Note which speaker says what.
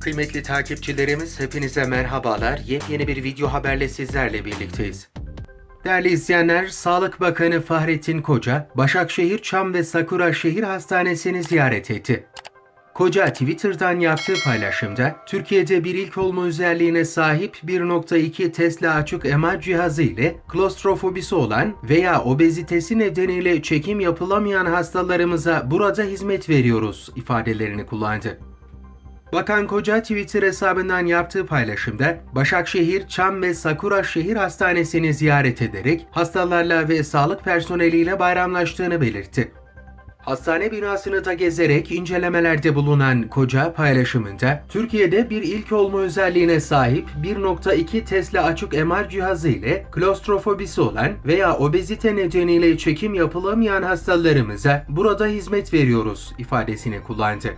Speaker 1: Kıymetli takipçilerimiz hepinize merhabalar. Yepyeni bir video haberle sizlerle birlikteyiz. Değerli izleyenler, Sağlık Bakanı Fahrettin Koca, Başakşehir Çam ve Sakura Şehir Hastanesi'ni ziyaret etti. Koca Twitter'dan yaptığı paylaşımda, Türkiye'de bir ilk olma özelliğine sahip 1.2 Tesla açık MR cihazı ile klostrofobisi olan veya obezitesi nedeniyle çekim yapılamayan hastalarımıza burada hizmet veriyoruz ifadelerini kullandı. Bakan Koca Twitter hesabından yaptığı paylaşımda Başakşehir, Çam ve Sakura Şehir Hastanesi'ni ziyaret ederek hastalarla ve sağlık personeliyle bayramlaştığını belirtti. Hastane binasını da gezerek incelemelerde bulunan Koca paylaşımında Türkiye'de bir ilk olma özelliğine sahip 1.2 Tesla açık MR cihazı ile klostrofobisi olan veya obezite nedeniyle çekim yapılamayan hastalarımıza burada hizmet veriyoruz ifadesini kullandı.